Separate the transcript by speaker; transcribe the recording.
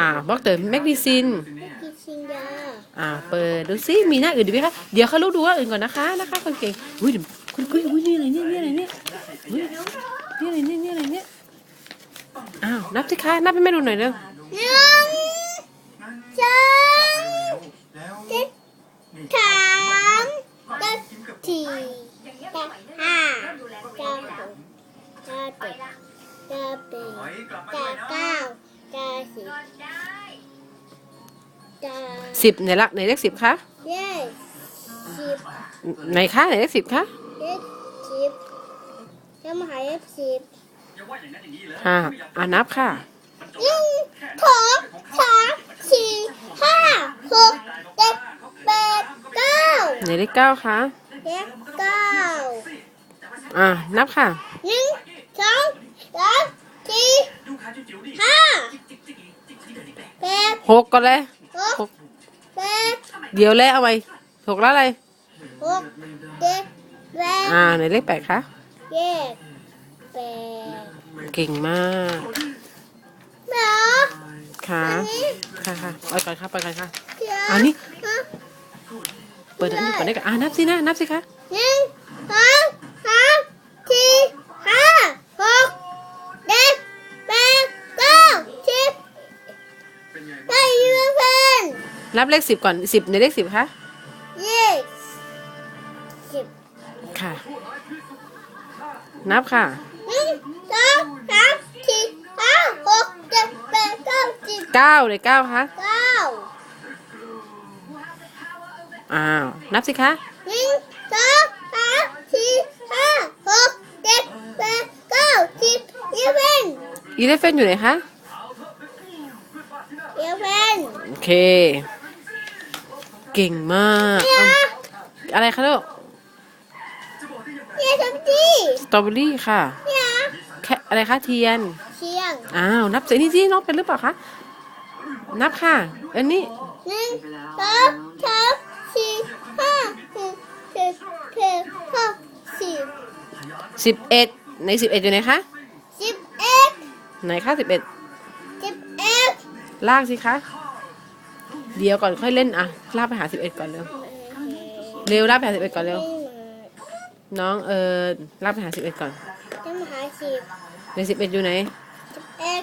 Speaker 1: อ่าบอกเตอร์แมกนีซิน
Speaker 2: กินชิงยา
Speaker 1: อ่าเปิดดูซิมีหน้าอื่นดีไหมคะเดี๋ยวเขาลูกดูว่าอื่นก่อนนะคะนะคะคนเก่งอุ้ยเดี๋ยวคุณกุ้ยอุ้ยนี่อะไรเนี่ยนี่อะไรเนี่ยอุ้ยนี่อะไรเนี่ยนี่อะไรเนี่ยอ้าวนับสิคะนับให้แม่ดูหน่อยเร็ว
Speaker 2: หนึ่งสองเจ็ดสามเจ็ดสี่เจ็ดห้าเก้าหกเก้าเจ็ดเก้าแปดเก้า เก้าเก้าสิบเก้า
Speaker 1: สิบไหนละไหนเลขสิบคะ
Speaker 2: เย้สิบ
Speaker 1: ไหนคะไหนเลขสิบคะ
Speaker 2: เลขสิบจะมาหาเลขสิบ
Speaker 1: อ่าอ่านับค่ะ
Speaker 2: หนึ่งสองสามสี่ห้าหกเจ็ดแปดเก้า
Speaker 1: ไหนเลขเก้าคะ
Speaker 2: เลขเก้า
Speaker 1: อ่านับค่ะ
Speaker 2: หนึ่งสองสามสี่ห้าแปด
Speaker 1: หกก่อนเลย
Speaker 2: หกแปด
Speaker 1: เดี๋ยวแล้วเอาไว้หกแล้วอะไร
Speaker 2: หกเจ็ดแปด
Speaker 1: อ่าไหนเลขแปดคะ
Speaker 2: เจ็ดแปด
Speaker 1: เก่งมาก
Speaker 2: เหรอ
Speaker 1: ค่ะ
Speaker 2: อันนี้
Speaker 1: ค่ะค่ะไปก่อนค่ะไปก่อนค่ะ
Speaker 2: เดี๋ยว
Speaker 1: อันนี้
Speaker 2: ฮะ
Speaker 1: เปิดอันนี้ก่อนได้ก่อนอ่านับสินะนับสิคะ
Speaker 2: หนึ่งสอง
Speaker 1: นับเลขสิบก่อนสิบในเลขสิบคะ
Speaker 2: ยี่สิบ
Speaker 1: ค่ะ นับค่ะ
Speaker 2: หนึ่งสองสามสี่ห้าหกเจ็ดแปดเก้าสิบ
Speaker 1: เก้าเลยเก้าคะ
Speaker 2: เก้า
Speaker 1: อ้าว นับสิคะ
Speaker 2: หนึ่งสองสามสี่ห้าหกเจ็ดแปดเก้าสิบยี่สิบ
Speaker 1: อีเลฟเฟนอยู่ไหนคะ
Speaker 2: ยี่สิบ
Speaker 1: โอเค เก่งมาก
Speaker 2: เนี่ย
Speaker 1: เอาอะไรคะลูก
Speaker 2: เนี่ยสมจี
Speaker 1: สตรอเบอรี่ค่ะ
Speaker 2: เนี่ย
Speaker 1: แค่อะไรคะเทียน
Speaker 2: เชียง
Speaker 1: อ้าวนับสินี่สิน้องเป็นหรือเปล่าคะนับค่ะอันนี้
Speaker 2: หนึ่งสองสามสี่ห้าหกเจ็ดแปดเก้าสิบ
Speaker 1: สิบเอ็ดในสิบเอ็ดอยู่ไหนคะ
Speaker 2: สิบเอ็ด
Speaker 1: ไหนคะสิบเอ็ด
Speaker 2: สิบเอ็ด
Speaker 1: ลากสิคะ เดี๋ยวก่อนค่อยเล่นอะลากไปหาสิบเอ็ดก่อนเร็วเร็วลากไปหาสิบเอ็ดก่อนเร็วน้องเออลากไปหาสิบเอ็ดก่อน
Speaker 2: จะมาหาสิบ
Speaker 1: ในสิบเอ็ดอยู่ไหน
Speaker 2: สิบเอ็ด